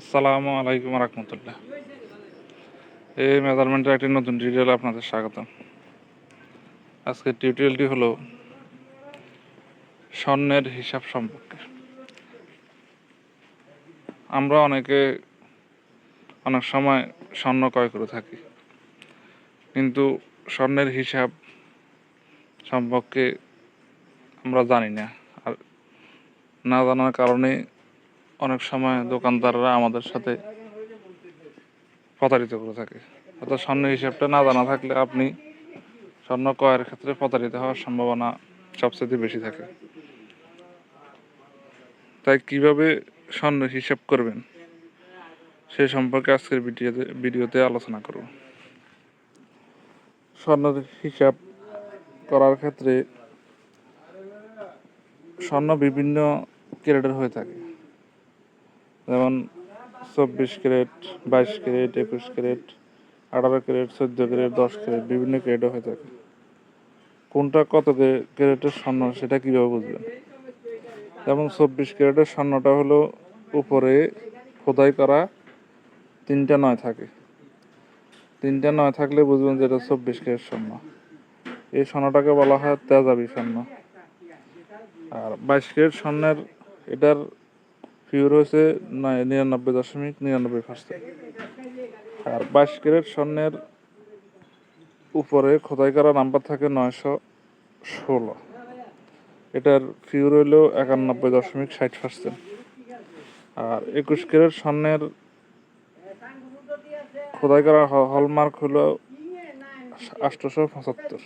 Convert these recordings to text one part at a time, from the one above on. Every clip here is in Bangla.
আসসালামু আলাইকুম রহমতুল্লাহ। এই মেজারমেন্টের একটি নতুন টিউটোরিয়াল আপনাদের স্বাগত আজকের টিউটোরিয়ালটি হলো স্বর্ণের হিসাব সম্পর্কে। আমরা অনেকে অনেক সময় স্বর্ণ ক্রয় করে থাকি, কিন্তু স্বর্ণের হিসাব সম্পর্কে আমরা জানি না। আর না জানার কারণে অনেক সময় দোকানদাররা আমাদের সাথে প্রতারিত করে থাকে। অর্থাৎ স্বর্ণের হিসাবটা না জানা থাকলে আপনি স্বর্ণ ক্রয়ের ক্ষেত্রে প্রতারিত হওয়ার সম্ভাবনা সবচেয়ে বেশি থাকে। তাই কীভাবে স্বর্ণ হিসাব করবেন সে সম্পর্কে আজকের ভিডিওতে ভিডিওতে আলোচনা করব। স্বর্ণের হিসাব করার ক্ষেত্রে স্বর্ণ বিভিন্ন ক্যারেটের হয়ে থাকে। যেমন চব্বিশ ক্যারেট, বাইশ ক্যারেট, একুশ ক্যারেট, আঠারো ক্যারেট, চোদ্দ ক্যারেট, দশ ক্যারেট বিভিন্ন ক্যারেটও হয়ে থাকে। কোনটা কত ক্যা- ক্যারেটের স্বর্ণ, সেটা কীভাবে বুঝবেন? যেমন চব্বিশ ক্যারেটের স্বর্ণটা হলো উপরে খোদাই করা তিনটা নয় থাকে। তিনটা নয় থাকলে বুঝবেন যে এটা চব্বিশ ক্যারেট স্বর্ণ। এই স্বর্ণটাকে বলা হয় তেজাবি স্বর্ণ। আর বাইশ ক্যারেট স্বর্ণের এটার ফিউর হয়েছে নিরানব্বই দশমিক নিরানব্বই পার্সেন্ট আর বাইশ ক্যারেট স্বর্ণের উপরে খোদাই করা নাম্বার থাকে নয়শো ষোলো। এটার ফিউর হইলেও একানব্বই দশমিক ষাট পার্সেন্ট আর একুশ ক্যারেট স্বর্ণের খোদাই করা হলমার্ক হলো আটশোশো পঁচাত্তর।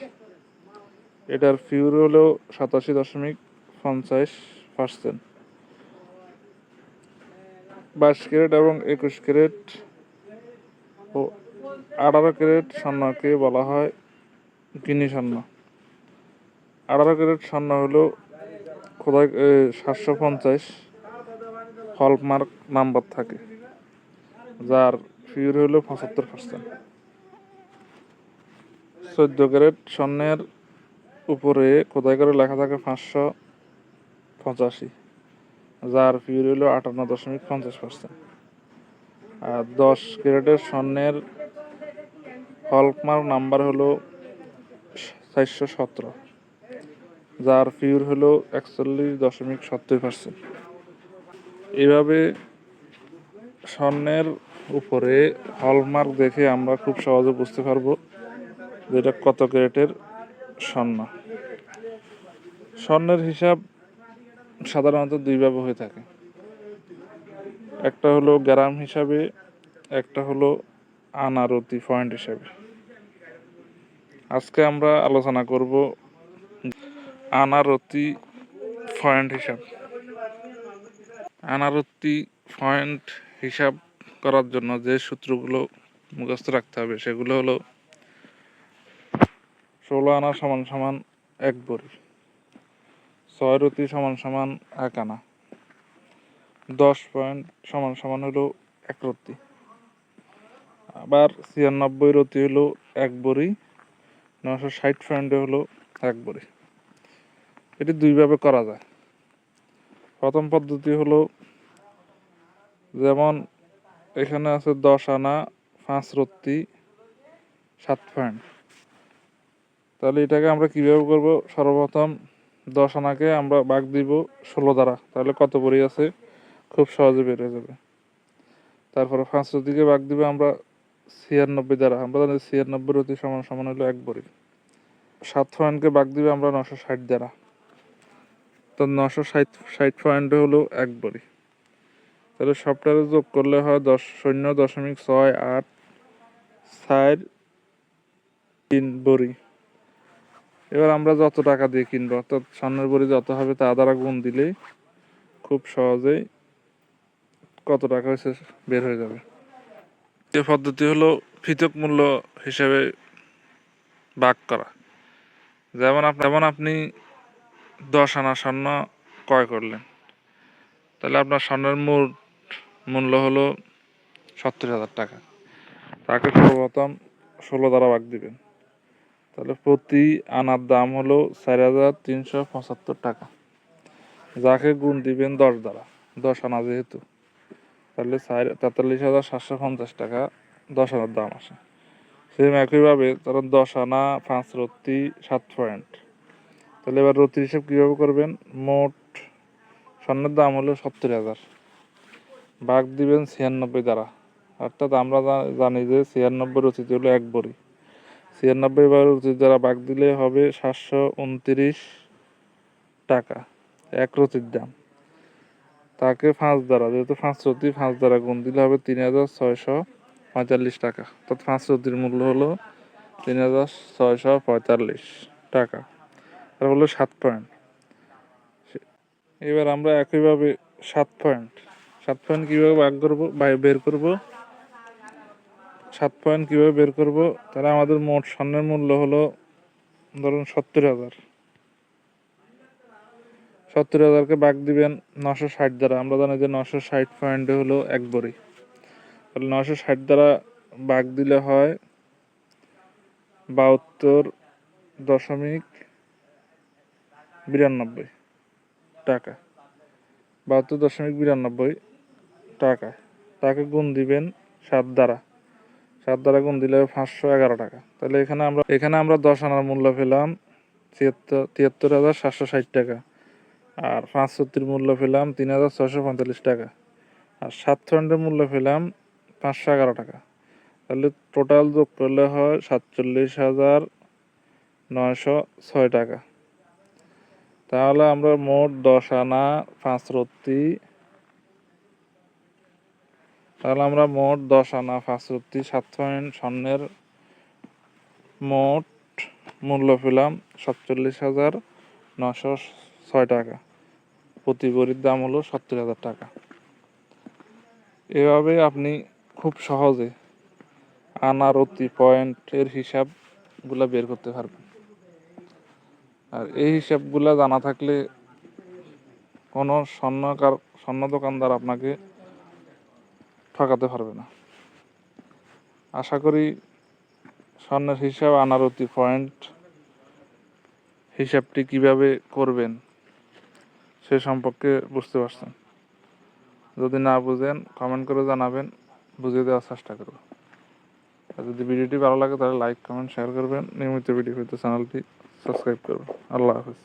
এটার ফিউর হলো সাতাশি দশমিক পঞ্চাশ পার্সেন্ট বাইশ ক্যারেট এবং একুশ ক্যারেট ও আঠারো ক্যারেট স্বর্ণকে বলা হয় গিনি স্বর্ণ। আঠারো ক্যারেট স্বর্ণ হলো খোদাই সাতশো পঞ্চাশ হলমার্ক নাম্বার থাকে, যার ফিউর হলো পঁচাত্তর পার্সেন্ট। চোদ্দ ক্যারেট স্বর্ণের উপরে খোদাই করে লেখা থাকে পাঁচশো পঁচাশি। যার পিউর হলো আটান্ন দশমিক পঞ্চাশ পার্সেন্ট আর দশ ক্যারেটের স্বর্ণের হলমার্ক নাম্বার হলো চারশো সতেরো, যার ফিউর হলো একচল্লিশ দশমিক সত্তর পার্সেন্ট এভাবে স্বর্ণের উপরে হলমার্ক দেখে আমরা খুব সহজে বুঝতে পারব যে এটা কত ক্যারেটের স্বর্ণ। স্বর্ণের হিসাব সাধারণত দুইভাবে হয়ে থাকে। একটা হলো গ্রাম হিসাবে, একটা হলো আনারতি পয়েন্ট হিসাবে। আজকে আমরা আলোচনা করব আনারতি পয়েন্ট হিসাব। আনারতি পয়েন্ট হিসাব করার জন্য যে সূত্রগুলো মুখস্থ রাখতে হবে, সেগুলো হলো ষোলো আনা সমান সমান এক বড়ি। ছয় রতি সমান সমান এক আনা। দশ পয়েন্ট সমান সমান হলো এক রতি। আবার ছিয়ানব্বই রতি হলো এক বড়ি নশো ষাট পয়েন্টে হলো এক বড়ি। এটি দুইভাবে করা যায়। প্রথম পদ্ধতি হলো যেমন এখানে আছে দশ আনা, পাঁচ রত্তি সাত পয়েন্ট। তাহলে এটাকে আমরা কীভাবে করব? সর্বপ্রথম দশ আনাকে আমরা ভাগ দিব ষোলো দ্বারা। তাহলে কত বড়ি আছে? খুব সহজে হয়ে যাবে। তারপরে পাঁচশো দিকে ভাগ দিবে আমরা ছিয়ানব্বই দ্বারা। আমরা জানি ছিয়ানব্বই অতি সমান সমান হলো এক বড়ি। সাত পয়েন্টকে ভাগ দিবে আমরা নশো ষাট দ্বারা। তো নশো ষাট ষাট পয়েন্টে হলো এক বড়ি। তাহলে সবটারে যোগ করলে হয় দশ, শূন্য দশমিক ছয় আট চার তিন বড়ি। এবার আমরা যত টাকা দিয়ে কিনবো, অর্থাৎ স্বর্ণের বড়ি যত হবে তা দ্বারা গুণ দিলেই খুব সহজেই কত টাকা হয়েছে বের হয়ে যাবে। যে পদ্ধতি হলো পৃথক মূল্য হিসেবে ভাগ করা। যেমন যেমন আপনি দশ আনা স্বর্ণ ক্রয় করলেন, তাহলে আপনার স্বর্ণের মূল মূল্য হলো সত্তর হাজার টাকা। তাকে সর্বপ্রথম ষোলো দ্বারা ভাগ দিবেন। তাহলে প্রতি আনার দাম হলো চার হাজার তিনশো পঁচাত্তর টাকা। যাকে গুণ দিবেন দশ দ্বারা, দশ আনা যেহেতু, তাহলে চার, তেতাল্লিশ হাজার সাতশো পঞ্চাশ টাকা দশ আনার দাম আসে। সেম একইভাবে ধরেন দশ আনা পাঁচ রত্তি সাত পয়েন্ট। তাহলে এবার রত্তির হিসেব কীভাবে করবেন? মোট স্বর্ণের দাম হলো সত্তর হাজার। ভাগ দিবেন ছিয়ানব্বই দ্বারা, অর্থাৎ আমরা জানি যে ছিয়ানব্বই রচিত হলো এক বড়ি। ছিয়ানব্বই বার রচিত দ্বারা ভাগ দিলে হবে সাতশো উনত্রিশ টাকা, এক রচির দাম। তাকে পাঁচ দ্বারা, যেহেতু পাঁচ রতি পাঁচ দ্বারা গুণ দিলে হবে তিন হাজার ছয়শো পঁয়তাল্লিশ টাকা। অর্থাৎ পাঁচ রতির মূল্য হলো তিন হাজার ছয়শো পঁয়তাল্লিশ টাকা। আর হলো সাত পয়েন্ট। এবার আমরা একইভাবে সাত পয়েন্ট। সাত পয়েন্ট কীভাবে ভাগ করব বের করব? সাত পয়েন্ট কীভাবে বের করব? তাহলে আমাদের মোট স্বর্ণের মূল্য হলো, ধরুন সত্তর হাজার। সত্তর হাজারকে বাঘ দিবেন নশো ষাট দ্বারা। আমরা জানি যে নশো ষাট পয়েন্টে হলো এক বড়ি। তাহলে নশো ষাট দ্বারা বাঘ দিলে হয় বাহাত্তর দশমিক বিরানব্বই টাকা। বাহাত্তর দশমিক বিরানব্বই টাকা। তাকে গুণ দিবেন সাত দ্বারা। সাত দ্বারা গুণ দিলে পাঁচশো এগারো টাকা। তাহলে এখানে আমরা এখানে আমরা দশ আনার মূল্য পেলাম তিয়াত্তর তিয়াত্তর হাজার সাতশো ষাট টাকা। আর পাঁচ মূল্য পেলাম তিন হাজার ছশো পঁয়তাল্লিশ টাকা। আর সাত পয়েন্টের মূল্য পেলাম পাঁচশো এগারো টাকা। তাহলে টোটাল যোগ করলে হয় সাতচল্লিশ হাজার নয়শো ছয় টাকা। তাহলে আমরা মোট দশ আনা পাঁচ রত্তি তাহলে আমরা মোট দশ আনা রত্তি সাত পয়েন্ট স্বর্ণের মোট মূল্য পেলাম সাতচল্লিশ হাজার নশো ছয় টাকা। প্রতি ভরির দাম হলো সত্তর হাজার টাকা। এভাবে আপনি খুব সহজে আনার অতি পয়েন্টের হিসাবগুলো বের করতে পারবেন। আর এই হিসাবগুলো জানা থাকলে কোনো স্বর্ণকার, স্বর্ণ দোকানদার আপনাকে ঠকাতে পারবে না। আশা করি স্বর্ণের হিসাব, আনারতি পয়েন্ট হিসাবটি কীভাবে করবেন সে সম্পর্কে বুঝতে পারছেন। যদি না বুঝেন কমেন্ট করে জানাবেন, বুঝিয়ে দেওয়ার চেষ্টা করব। আর যদি ভিডিওটি ভালো লাগে, তাহলে লাইক কমেন্ট শেয়ার করবেন। নিয়মিত ভিডিও চ্যানেলটি সাবস্ক্রাইব করবেন। আল্লাহ হাফিজ।